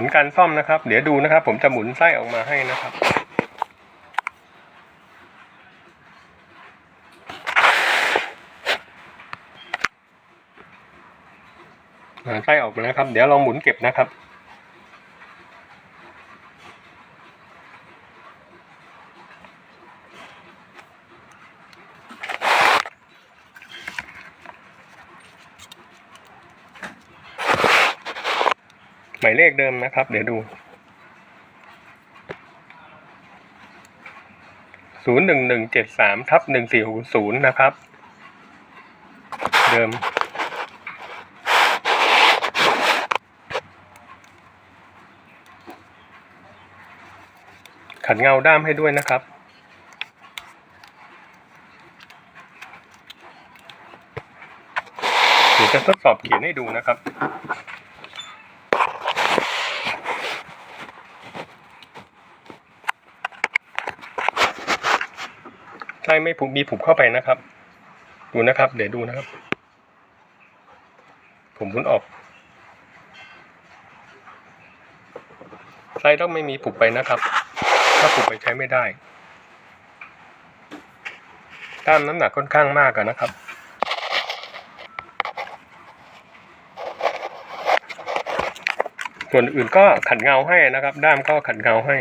ผลการซ่อมนะครับ เดี๋ยวดูนะครับ ผมจะหมุนไส้ออกมาให้นะครับ ไส้ออกมาแล้วครับ เดี๋ยวลองหมุนเก็บนะครับ หมายเลขเดิมนะครับ เดี๋ยวดูศูนย์หนึ่งหนึ่งเจ็ดสามทับหนึ่งสี่หกศูนย์นะครับ เดิม ขัดเงาด้ามให้ด้วยนะครับเดี๋ยวจะทดสอบเขียนให้ดูนะครับ ใช่ไม่ผูกมีผูกเข้าไปนะครับ ดูนะครับ เดี๋ยวดูนะครับ ผมพุนออกไส้ต้องไม่มีผูกไปนะครับ ถ้าผูกไปใช้ไม่ได้ด้ามน้ำหนักค่อนข้างมากอะนะครับส่วนอื่นก็ขัดเงาให้นะครับ ด้ามก็ขัดเงาให้